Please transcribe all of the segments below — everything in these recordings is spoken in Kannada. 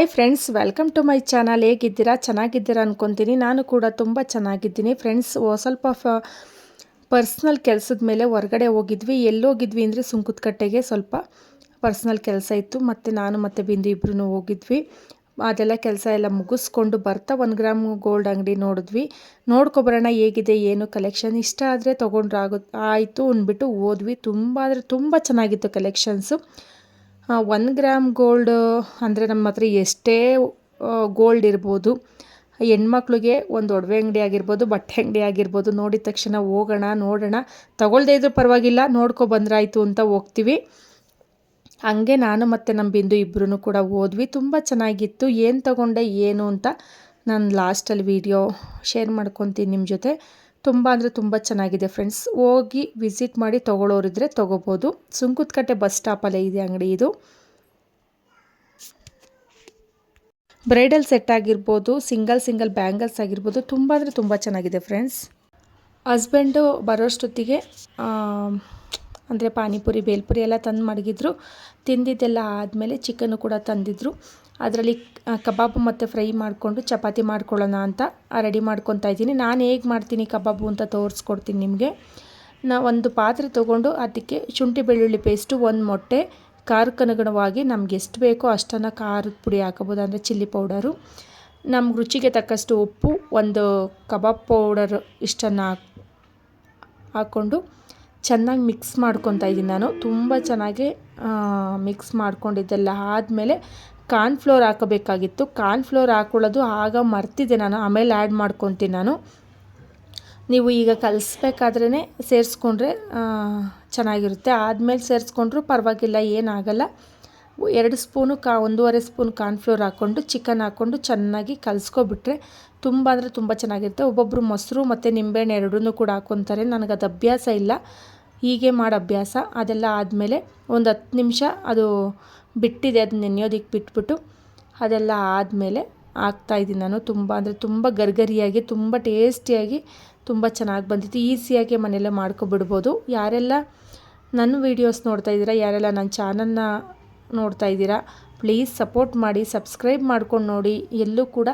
Hi friends welcome to my channel ಹೇಗಿದ್ದೀರಾ? ಚೆನ್ನಾಗಿದ್ದೀರಾ ಅಂದ್ಕೊತೀನಿ ನಾನು ಕೂಡ ತುಂಬ ಚೆನ್ನಾಗಿದ್ದೀನಿ. ಫ್ರೆಂಡ್ಸ್ ಸ್ವಲ್ಪ ಫ ಪರ್ಸ್ನಲ್ ಕೆಲಸದ ಮೇಲೆ ಹೊರಗಡೆ ಹೋಗಿದ್ವಿ. ಎಲ್ಲೋಗಿದ್ವಿ ಅಂದರೆ ಸುಂಕುತ್ಕಟ್ಟೆಗೆ ಸ್ವಲ್ಪ ಪರ್ಸ್ನಲ್ ಕೆಲಸ ಇತ್ತು. ಮತ್ತು ನಾನು ಮತ್ತು ಬಿಂದು ಇಬ್ಬರೂ ಹೋಗಿದ್ವಿ. ಅದೆಲ್ಲ ಕೆಲಸ ಎಲ್ಲ ಮುಗಿಸ್ಕೊಂಡು ಬರ್ತಾ ಒಂದು ಗ್ರಾಮ್ ಗೋಲ್ಡ್ ಅಂಗಡಿ ನೋಡಿದ್ವಿ. ನೋಡ್ಕೊಬರೋಣ ಹೇಗಿದೆ, ಏನು ಕಲೆಕ್ಷನ್ ಇಷ್ಟ ಆದರೆ ತೊಗೊಂಡ್ರಾಗುತ್ತೆ ಆಯಿತು ಅಂದ್ಬಿಟ್ಟು ಹೋದ್ವಿ. ತುಂಬ ಅಂದರೆ ತುಂಬ ಚೆನ್ನಾಗಿತ್ತು ಕಲೆಕ್ಷನ್ಸು ಒನ್ ಗ್ರಾಮ್ ಗೋಲ್ಡ್ ಅಂದರೆ ನಮ್ಮ ಹತ್ರ ಎಷ್ಟೇ ಗೋಲ್ಡ್ ಇರ್ಬೋದು, ಹೆಣ್ಮಕ್ಳಿಗೆ ಒಂದು ಒಡವೆ ಅಂಗಡಿ ಆಗಿರ್ಬೋದು, ಬಟ್ಟೆ ಅಂಗಡಿ ಆಗಿರ್ಬೋದು, ನೋಡಿದ ತಕ್ಷಣ ಹೋಗೋಣ, ನೋಡೋಣ. ತಗೊಳ್ದೇ ಇದ್ರೂ ಪರವಾಗಿಲ್ಲ, ನೋಡ್ಕೊ ಬಂದ್ರಾಯಿತು ಅಂತ ಹೋಗ್ತೀವಿ. ಹಂಗೆ ನಾನು ಮತ್ತು ನಮ್ಮ ಬಿಂದು ಇಬ್ಬರೂ ಕೂಡ ಹೋದ್ವಿ. ತುಂಬ ಚೆನ್ನಾಗಿತ್ತು. ಏನು ತಗೊಂಡೆ, ಏನು ಅಂತ ನಾನು ಲಾಸ್ಟಲ್ಲಿ ವೀಡಿಯೋ ಶೇರ್ ಮಾಡ್ಕೊತೀನಿ ನಿಮ್ಮ ಜೊತೆ. ತುಂಬ ಅಂದರೆ ತುಂಬ ಚೆನ್ನಾಗಿದೆ ಫ್ರೆಂಡ್ಸ್ ಹೋಗಿ ವಿಸಿಟ್ ಮಾಡಿ ತೊಗೊಳೋರಿದ್ರೆ ತೊಗೋಬೋದು. ಸುಂಕುತ್ಕಟ್ಟೆ ಬಸ್ ಸ್ಟಾಪಲ್ಲೇ ಇದೆ ಅಂಗಡಿ ಇದು. ಬ್ರೈಡಲ್ ಸೆಟ್ ಆಗಿರ್ಬೋದು ಸಿಂಗಲ್ ಸಿಂಗಲ್ ಬ್ಯಾಂಗಲ್ಸ್ ಆಗಿರ್ಬೋದು, ತುಂಬ ಅಂದರೆ ತುಂಬ ಚೆನ್ನಾಗಿದೆ ಫ್ರೆಂಡ್ಸ್ ಹಸ್ಬೆಂಡು ಬರೋಷ್ಟೊತ್ತಿಗೆ ಅಂದರೆ ಪಾನಿಪುರಿ ಬೇಲ್ಪುರಿ ಎಲ್ಲ ತಂದು ಮಡಗಿದ್ರು. ತಿಂದಿದ್ದೆಲ್ಲ ಆದಮೇಲೆ ಚಿಕನ್ನು ಕೂಡ ತಂದಿದ್ರು. ಅದರಲ್ಲಿ ಕಬಾಬು ಮತ್ತು ಫ್ರೈ ಮಾಡಿಕೊಂಡು ಚಪಾತಿ ಮಾಡ್ಕೊಳ್ಳೋಣ ಅಂತ ರೆಡಿ ಮಾಡ್ಕೊತಾ ಇದ್ದೀನಿ. ನಾನು ಹೇಗೆ ಮಾಡ್ತೀನಿ ಕಬಾಬು ಅಂತ ತೋರಿಸ್ಕೊಡ್ತೀನಿ ನಿಮಗೆ. ನಾ ಒಂದು ಪಾತ್ರೆ ತೊಗೊಂಡು ಅದಕ್ಕೆ ಶುಂಠಿ ಬೆಳ್ಳುಳ್ಳಿ ಪೇಸ್ಟು ಒಂದು ಮೊಟ್ಟೆ ಖಾರಕ್ಕನುಗುಣವಾಗಿ ನಮ್ಗೆ ಎಷ್ಟು ಬೇಕೋ ಅಷ್ಟನ್ನು ಖಾರದ ಪುಡಿ ಹಾಕೋಬೋದು, ಅಂದರೆ ಚಿಲ್ಲಿ ಪೌಡರು ನಮ್ಗೆ ರುಚಿಗೆ ತಕ್ಕಷ್ಟು ಉಪ್ಪು, ಒಂದು ಕಬಾಬ್ ಪೌಡರ್ ಇಷ್ಟನ್ನು ಹಾಕ್ಕೊಂಡು ಚೆನ್ನಾಗಿ ಮಿಕ್ಸ್ ಮಾಡ್ಕೊತಾ ಇದ್ದೀನಿ ನಾನು. ತುಂಬ ಚೆನ್ನಾಗಿ ಮಿಕ್ಸ್ ಮಾಡ್ಕೊಂಡಿದ್ದೆಲ್ಲ ಆದಮೇಲೆ ಕಾರ್ನ್ಫ್ಲೋರ್ ಹಾಕಬೇಕಾಗಿತ್ತು. ಕಾರ್ನ್ಫ್ಲೋರ್ ಹಾಕೊಳ್ಳೋದು ಆಗ ಮರ್ತಿದ್ದೆ ನಾನು. ಆಮೇಲೆ ಆ್ಯಡ್ ಮಾಡ್ಕೊತೀನಿ ನಾನು. ನೀವು ಈಗ ಕಲಿಸ್ಬೇಕಾದ್ರೇ ಸೇರಿಸ್ಕೊಂಡ್ರೆ ಚೆನ್ನಾಗಿರುತ್ತೆ. ಆದಮೇಲೆ ಸೇರಿಸ್ಕೊಂಡ್ರೂ ಪರವಾಗಿಲ್ಲ, ಏನಾಗಲ್ಲ. ಎರಡು ಸ್ಪೂನು ಕಾ ಒಂದೂವರೆ ಸ್ಪೂನ್ ಕಾರ್ನ್ಫ್ಲೋರ್ ಹಾಕ್ಕೊಂಡು ಚಿಕನ್ ಹಾಕ್ಕೊಂಡು ಚೆನ್ನಾಗಿ ಕಲಿಸ್ಕೊಬಿಟ್ರೆ ತುಂಬ ಅಂದರೆ ತುಂಬ ಚೆನ್ನಾಗಿರುತ್ತೆ. ಒಬ್ಬೊಬ್ಬರು ಮೊಸರು ಮತ್ತು ನಿಂಬೆಹಣ್ಣು ಎರಡೂ ಕೂಡ ಹಾಕ್ಕೊತಾರೆ ನನಗೆ ಅದು ಅಭ್ಯಾಸ ಇಲ್ಲ. ಹೀಗೆ ಮಾಡೋ ಅಭ್ಯಾಸ. ಅದೆಲ್ಲ ಆದಮೇಲೆ ಒಂದು ಹತ್ತು ನಿಮಿಷ ಅದು ಬಿಟ್ಟಿದೆ ಅದು ನೆನೆಯೋದಕ್ಕೆ ಬಿಟ್ಬಿಟ್ಟು ಅದೆಲ್ಲ ಆದಮೇಲೆ ಹಾಕ್ತಾಯಿದ್ದೀನಿ ನಾನು. ತುಂಬ ಅಂದರೆ ತುಂಬ ಗರ್ಗರಿಯಾಗಿ, ತುಂಬ ಟೇಸ್ಟಿಯಾಗಿ, ತುಂಬ ಚೆನ್ನಾಗಿ ಬಂದಿತ್ತು. ಈಸಿಯಾಗಿ ಮನೆಯಲ್ಲೇ ಮಾಡ್ಕೊಬಿಡ್ಬೋದು. ಯಾರೆಲ್ಲ ನನ್ನ ವೀಡಿಯೋಸ್ ನೋಡ್ತಾ ಇದ್ದೀರಾ, ಯಾರೆಲ್ಲ ನನ್ನ ಚಾನಲ್ನ ನೋಡ್ತಾ ಇದ್ದೀರಾ ಪ್ಲೀಸ್ ಸಪೋರ್ಟ್ ಮಾಡಿ ಸಬ್ಸ್ಕ್ರೈಬ್ ಮಾಡ್ಕೊಂಡು ನೋಡಿ. ಎಲ್ಲೂ ಕೂಡ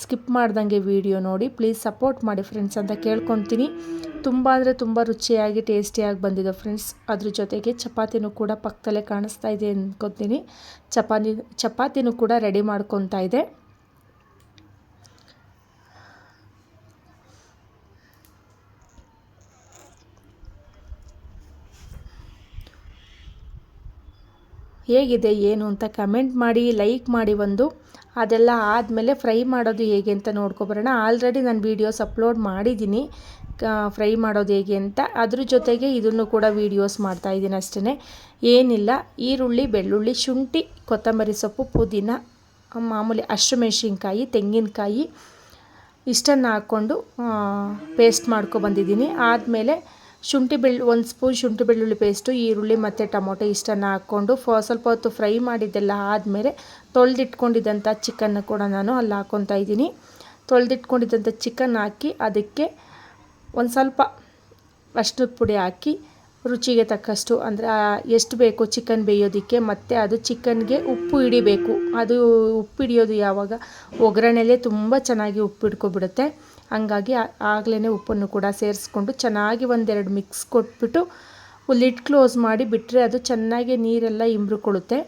ಸ್ಕಿಪ್ ಮಾಡ್ದಂಗೆ ವಿಡಿಯೋ ನೋಡಿ. ಪ್ಲೀಸ್ ಸಪೋರ್ಟ್ ಮಾಡಿ ಫ್ರೆಂಡ್ಸ್ ಅಂತ ಕೇಳ್ಕೊತೀನಿ. ತುಂಬ ಅಂದರೆ ತುಂಬ ರುಚಿಯಾಗಿ ಟೇಸ್ಟಿಯಾಗಿ ಬಂದಿದೆ ಫ್ರೆಂಡ್ಸ್ ಅದ್ರ ಜೊತೆಗೆ ಚಪಾತಿನೂ ಕೂಡ ಪಕ್ಕದಲ್ಲೇ ಕಾಣಿಸ್ತಾ ಇದೆ ಅಂದ್ಕೊತೀನಿ ಚಪಾತಿ, ಚಪಾತಿನೂ ಕೂಡ ರೆಡಿ ಮಾಡ್ಕೊತಾ ಇದೆ. ಹೇಗಿದೆ, ಏನು ಅಂತ ಕಮೆಂಟ್ ಮಾಡಿ ಲೈಕ್ ಮಾಡಿ ಒಂದು. ಅದೆಲ್ಲ ಆದಮೇಲೆ ಫ್ರೈ ಮಾಡೋದು ಹೇಗೆ ಅಂತ ನೋಡ್ಕೊಬರೋಣ. ಆಲ್ರೆಡಿ ನಾನು ವೀಡಿಯೋಸ್ ಅಪ್ಲೋಡ್ ಮಾಡಿದ್ದೀನಿ. ಫ್ರೈ ಮಾಡೋದು ಹೇಗೆ ಅಂತ. ಅದ್ರ ಜೊತೆಗೆ ಇದನ್ನು ಕೂಡ ವೀಡಿಯೋಸ್ ಮಾಡ್ತಾಯಿದ್ದೀನಿ ಅಷ್ಟೇ ಏನಿಲ್ಲ, ಈರುಳ್ಳಿ, ಬೆಳ್ಳುಳ್ಳಿ, ಶುಂಠಿ, ಕೊತ್ತಂಬರಿ ಸೊಪ್ಪು, ಪುದೀನ, ಮಾಮೂಲಿ ಹಸಿಮೆಣ್ಸಿನ್ಕಾಯಿ ತೆಂಗಿನಕಾಯಿ, ಇಷ್ಟನ್ನು ಹಾಕ್ಕೊಂಡು ಪೇಸ್ಟ್ ಮಾಡ್ಕೊಬಂದಿದ್ದೀನಿ. ಆದಮೇಲೆ ಶುಂಠಿ ಬೆಳ್ಳು, ಒಂದು ಸ್ಪೂನ್ ಶುಂಠಿ ಬೆಳ್ಳುಳ್ಳಿ ಪೇಸ್ಟು, ಈರುಳ್ಳಿ ಮತ್ತು ಟೊಮೊಟೊ ಇಷ್ಟನ್ನು ಹಾಕ್ಕೊಂಡು ಫ, ಸ್ವಲ್ಪ ಹೊತ್ತು ಫ್ರೈ ಮಾಡಿದ್ದೆಲ್ಲ ಆದಮೇಲೆ ತೊಳೆದಿಟ್ಕೊಂಡಿದ್ದಂಥ ಚಿಕನ್ನ ಕೂಡ ನಾನು ಅಲ್ಲಿ ಹಾಕ್ಕೊತಾ ಇದ್ದೀನಿ. ತೊಳೆದಿಟ್ಕೊಂಡಿದ್ದಂಥ ಚಿಕನ್ ಹಾಕಿ ಅದಕ್ಕೆ ಒಂದು ಸ್ವಲ್ಪ ಅಷ್ಟದ ಪುಡಿ ಹಾಕಿ ರುಚಿಗೆ ತಕ್ಕಷ್ಟು, ಅಂದರೆ ಎಷ್ಟು ಬೇಕು ಚಿಕನ್ ಬೇಯೋದಕ್ಕೆ, ಮತ್ತು ಅದು ಚಿಕನ್ಗೆ ಉಪ್ಪು ಹಿಡಿಬೇಕು. ಅದು ಉಪ್ಪು ಹಿಡಿಯೋದು ಯಾವಾಗ? ಒಗ್ಗರಣೆಲೇ ತುಂಬ ಚೆನ್ನಾಗಿ ಉಪ್ಪು ಹಿಡ್ಕೊಬಿಡುತ್ತೆ. ಹಂಗಾಗಿ ಆಗಲೇ ಉಪ್ಪನ್ನು ಕೂಡ ಸೇರಿಸ್ಕೊಂಡು ಚೆನ್ನಾಗಿ ಒಂದೆರಡು ಮಿಕ್ಸ್ ಕೊಟ್ಬಿಟ್ಟು ಲಿಡ್ ಕ್ಲೋಸ್ ಮಾಡಿ ಬಿಟ್ಟರೆ ಅದು ಚೆನ್ನಾಗಿ ನೀರೆಲ್ಲ ಇಂಬ್ರುಕೊಳ್ಳುತ್ತೆ.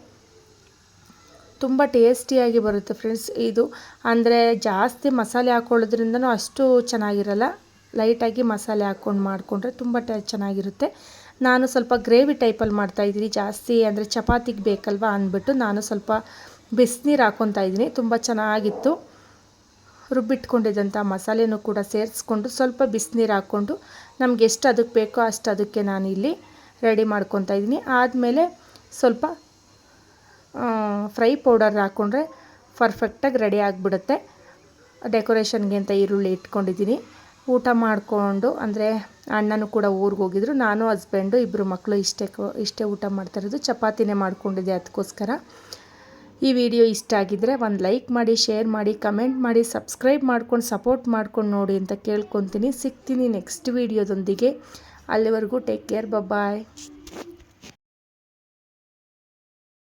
ತುಂಬ ಟೇಸ್ಟಿಯಾಗಿ ಬರುತ್ತೆ ಫ್ರೆಂಡ್ಸ್ ಇದು. ಅಂದರೆ ಜಾಸ್ತಿ ಮಸಾಲೆ ಹಾಕೊಳ್ಳೋದ್ರಿಂದನೂ ಅಷ್ಟು ಚೆನ್ನಾಗಿರಲ್ಲ. ಲೈಟಾಗಿ ಮಸಾಲೆ ಹಾಕ್ಕೊಂಡು ಮಾಡಿಕೊಂಡ್ರೆ ತುಂಬ ಟ ಚೆನ್ನಾಗಿರುತ್ತೆ. ನಾನು ಸ್ವಲ್ಪ ಗ್ರೇವಿ ಟೈಪಲ್ಲಿ ಮಾಡ್ತಾಯಿದ್ದೀನಿ ಜಾಸ್ತಿ ಅಂದರೆ ಚಪಾತಿಗೆ ಬೇಕಲ್ವ ಅಂದ್ಬಿಟ್ಟು ನಾನು ಸ್ವಲ್ಪ ಬಿಸಿನೀರು ಹಾಕ್ಕೊತಾ ಇದ್ದೀನಿ. ತುಂಬ ಚೆನ್ನಾಗಿತ್ತು. ರುಬ್ಬಿಟ್ಕೊಂಡಿದ್ದಂಥ ಮಸಾಲೆನೂ ಕೂಡ ಸೇರಿಸ್ಕೊಂಡು ಸ್ವಲ್ಪ ಬಿಸಿನೀರು ಹಾಕ್ಕೊಂಡು ನಮ್ಗೆ ಎಷ್ಟು ಅದಕ್ಕೆ ಬೇಕೋ ಅಷ್ಟು ಅದಕ್ಕೆ ನಾನು ಇಲ್ಲಿ ರೆಡಿ ಮಾಡ್ಕೊತಾ ಇದ್ದೀನಿ. ಆದಮೇಲೆ ಸ್ವಲ್ಪ ಫ್ರೈ ಪೌಡರ್ ಹಾಕ್ಕೊಂಡ್ರೆ ಪರ್ಫೆಕ್ಟಾಗಿ ರೆಡಿ ಆಗಿಬಿಡುತ್ತೆ. ಡೆಕೋರೇಷನ್ಗೆ ಅಂತ ಈರುಳ್ಳಿ ಇಟ್ಕೊಂಡಿದ್ದೀನಿ. ಊಟ ಮಾಡಿಕೊಂಡು, ಅಂದರೆ ಅಣ್ಣನೂ ಕೂಡ ಊರಿಗೆ ಹೋಗಿದ್ರು. ನಾನು ಹಸ್ಬೆಂಡು ಇಬ್ಬರು ಮಕ್ಕಳು ಇಷ್ಟೇ ಇಷ್ಟೇ ಊಟ ಮಾಡ್ತಾ ಇರೋದು. ಚಪಾತಿನೇ ಮಾಡ್ಕೊಂಡಿದ್ದೆ ಅದಕ್ಕೋಸ್ಕರ ಈ ವಿಡಿಯೋ ಇಷ್ಟ ಆಗಿದ್ದರೆ ಒಂದು ಲೈಕ್ ಮಾಡಿ, ಶೇರ್ ಮಾಡಿ, ಕಮೆಂಟ್ ಮಾಡಿ, ಸಬ್ಸ್ಕ್ರೈಬ್ ಮಾಡ್ಕೊಂಡು, ಸಪೋರ್ಟ್ ಮಾಡ್ಕೊಂಡು ನೋಡಿ ಅಂತ ಕೇಳ್ಕೊತೀನಿ. ಸಿಗ್ತೀನಿ ನೆಕ್ಸ್ಟ್ ವೀಡಿಯೋದೊಂದಿಗೆ. ಅಲ್ಲಿವರೆಗೂ ಟೇಕ್ ಕೇರ್ ಬಾಯ್